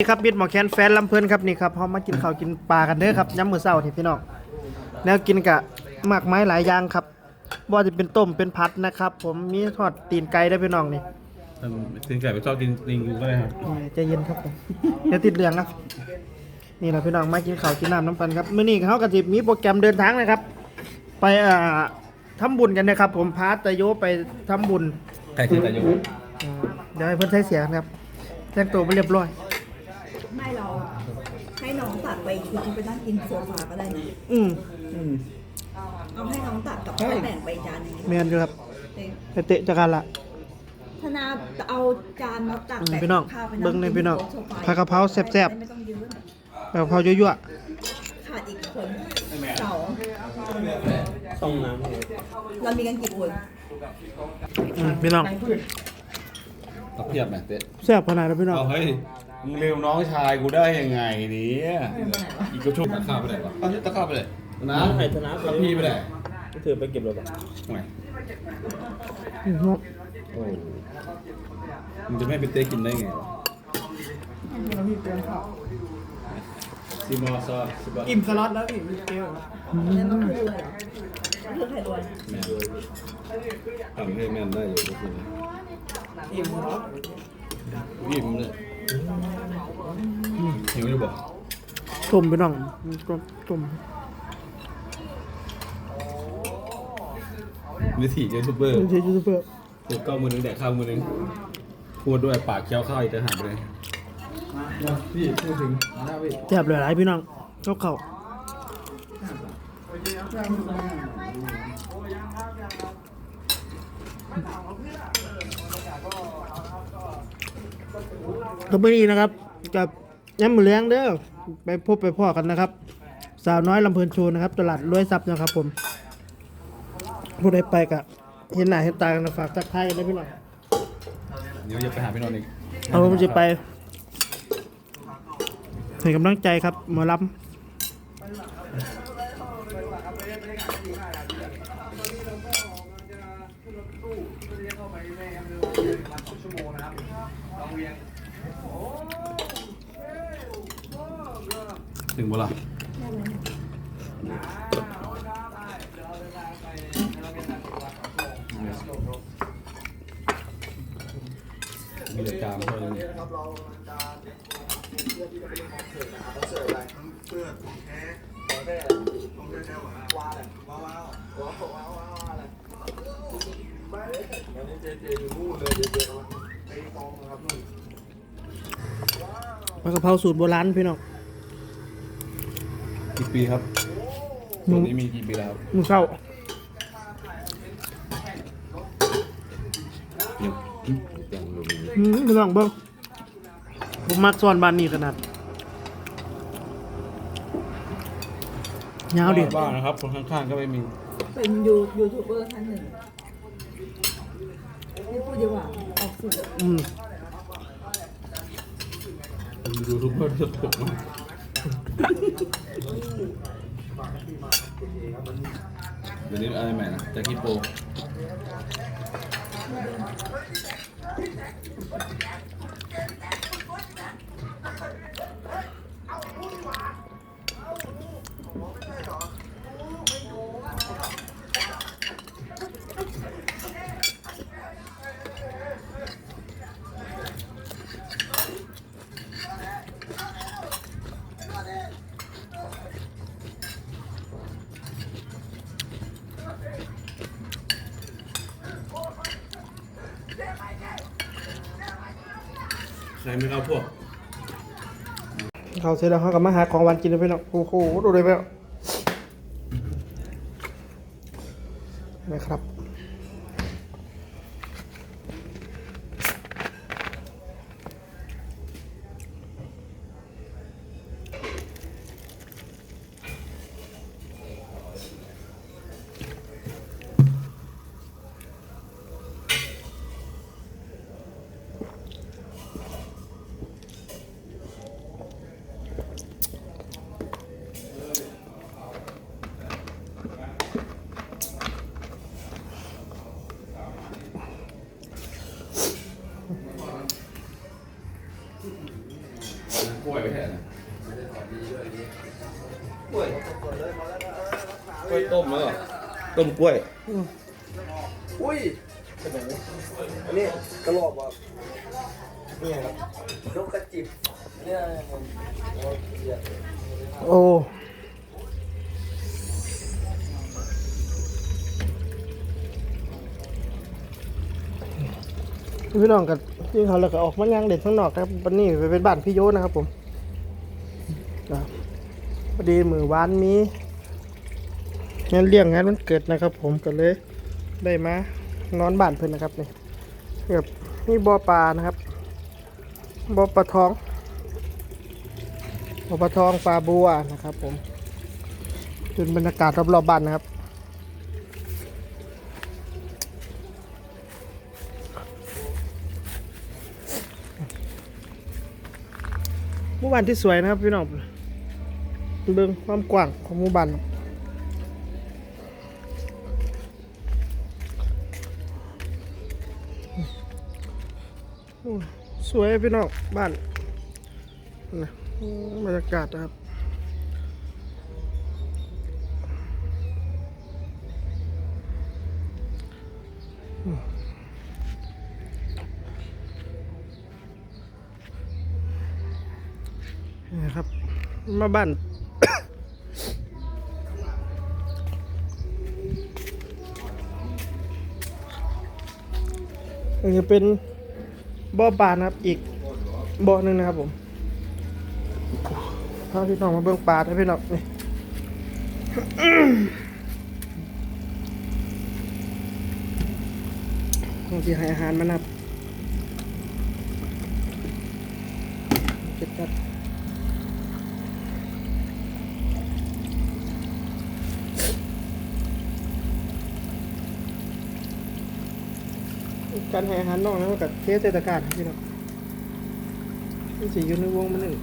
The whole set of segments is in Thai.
นี่ครับมิดหมอแคนแฟนลำเพลินครับนี่ครับเขามากินข้าวกินปลากันเด้อครับย้ำมื้อเช้านี่พี่น้องแล้วกินกะมากไม้หลายอย่างครับบ่ว่าจะเป็นต้มเป็นผัดนะครับ ผมมีทอดตีนไก่ได้วยพี่น้องนี่ท่านถึงไก่ไปชอบกินลิงกูก็ได้ครับนี่ใจเย็นครับผมเดี๋ยวติดเหลืองครับนี่แหละพี่น้องมากินข้าวกินน้ำน้ำปันครับมื้อนี้เขาก็สิมีโปรแกรมเดินทางนะครับ ไปอ่าทำบุญกันนะครับ ผมพาตะโยไปทำบุญไก่คือแต่ยุอ่าเดี๋ยวให้เพิ่นใช้เสียงครับแต่งตัวไปเรียบร้อย ไม่เราให้น้องตัดไปชุดไปนั่งกินโซฟาก็ได้นะอืมเอาให้น้องตัดกับข้าวแบ่งไปจานหนึงแม่นอยู่ครับเองไปเตะจักกันละธนาเอาจานมาตักอืมแบ่งพี่น้องข้าวไปเบิ่งเลยพี่น้องโซฟผัดกะเพราแซ่บๆไม่ต้องยืนแบบพอยั่วขาดอีกคนสองต้องน้เรามีกันกี่คนๆอืมพี่น้องำตับเพียบไหมเต๊ะแซ่บขนาดนั้นพี่น้อง เอาเฮ้ย มึงลืมน้องชายกูได้ยังไงเนี่ยอีกกระชุบตะข้าวไปไหนวะเอาตะข้าวไปไหนน้ำไข่ธนากับพี่ไปไหนถือไปเก็บรถอะทำไมอืมโอ้มึงจะไม่ไปเต๊ะกินได้ไงวะซิมอซอซิบะอิ่มสล็อตแล้วพี่เกลแล้วมันคืออะไรเหรอคือไข่รวนแม่ทำให้แม่นได้อยู่ก็คืออิ่มสล็อตพี่ผมเนี่ย หิวอยู่บ่ต้มพี่น้องต้มต้มวิถียูทูบเบอร์เป็นที่ยูทูบเบอร์ถูกเก้ามือหนึงแดกข้าวมือหนึงพูดด้วยปากเคี้ยวข้าวอีกต่างหากไปเลยพี่พูดถึงนะพี่แซ่บหลายๆพี่น้องเข้าเข่า ต่อไปนี้นะครับ กับย้ำมือเลี้ยงเด้อไปพบไปพ่อกันนะครับ สาวน้อยลำเพลินโชว์นะครับ ตลาดรวยทรัพย์นะครับ ผมผู้ใดไปกับเห็นหน้าเห็นตากันนะฝากทักทายกันนะพี่น้องเดี๋ยวจะไปหาพี่นนท์อีกเอาผมจะไปให้กำลังใจครับหมอลำ ถึงบ่ล่ะมีแต่กามเท่านั้นเนี่ยปลากระเพราสูตรโบราณพี่น้อง กี่ปีครับตอนนี้มีกี่ปีแล้วครับมึงเข้า ยังยังลงอืมพี่น้องเบิ้งผมมักซ่อนบ้านนี้ขนาดยาวดิบ้างนะครับ คนข้างๆก็ไม่มี เป็นยูยูทูบเบอร์ท่านหนึ่งไม่พูดดีกว่าออกสื่อ อืมยูทูบเบอร์สดผมมาก เดี๋ยวนี้อะไรใหม่นะแจ็คกี้โป ใครไม่เข้าพวก เขาเสร็จแล้วเขาก็มาหาของหวานกินเลยพี่น้องโอ้โหดูเลยพี่น้อง กล้วยไม่ใช่เหรอกล้วยกล้วยต้มแล้วเหรอต้มกล้วย อุ้ยอันนี้กระโหลกว่ะนี่ครับนกกระจิบเนี่ยโอ้พี่น้องกับ ที่เขาแล้วก็ออกมาย่างเด็ดข้างนอกนะครับวันนี้ไปเป็นบ้านพี่โยนะครับผมบพอดีมือวานมีงานเลี้ยงงานวันเกิดนะครับ ผมก็เลยได้มานอนบ้านเพื่อนนะครับนี่แบบนี่บ่อปลานะครับบ่อปลาทองบ่อปลาทองปลาบัวนะครับ ผมเป็นบรรยากาศรอบๆบ้านนะครับ หมู่บ้านที่สวยนะครับพี่น้องเบิ่งความกว้างของหมู่บ้านสวยพี่น้องบ้านบรรยากาศนะครับ มาบ้านอันนี้เป็นบ่อปลานะครับ อีกบ่อหนึ่งนะครับผมพาพี่น้องมาเบิ่งปลาให้พี่น้องนี่บางทีให้อาหารมันนะครับเก็บจัด การให้อาหารน้องนะมันกับเทสเศรษฐการพี่น้องนี่สิอยู่ในวงมันหนึ่ง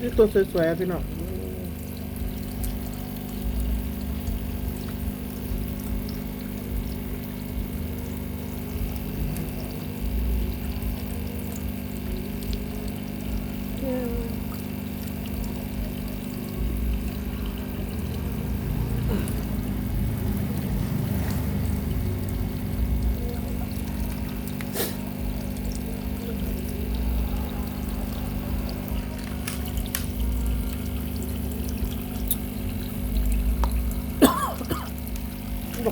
นี่ตัวสวยๆพี่น้อง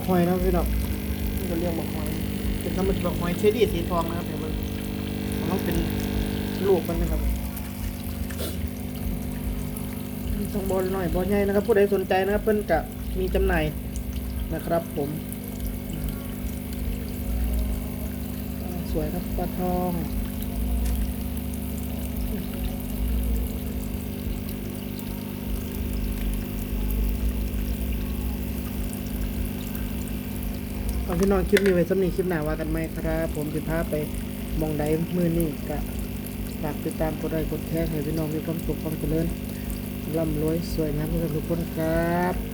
บอกหอยนะพี่น้องนี่ก็เรียกบอกหอย เป็นธรรมชาติบอกหอยเชอรี่สีทองนะครับเดี๋ยวมันมันต้องเป็นลูกมันนะครับต้องบอลหน่อยบอลใหญ่นะครับ ผู้ใดสนใจนะครับ เพิ่นจะมีจำหน่ายนะครับ ผมอ่าสวยครับปลาทอง ขอพี่น้องคลิปนี้ไว้สำนีคลิปหน้าว่ากันไหมครับ ผมจะพาไปมองใดมือนี่กะฝากติดตามกดไลค์กดแชร์ให้พี่น้องมีความสุขความเจริญร่ำรวยสวยงามทุกคนครับ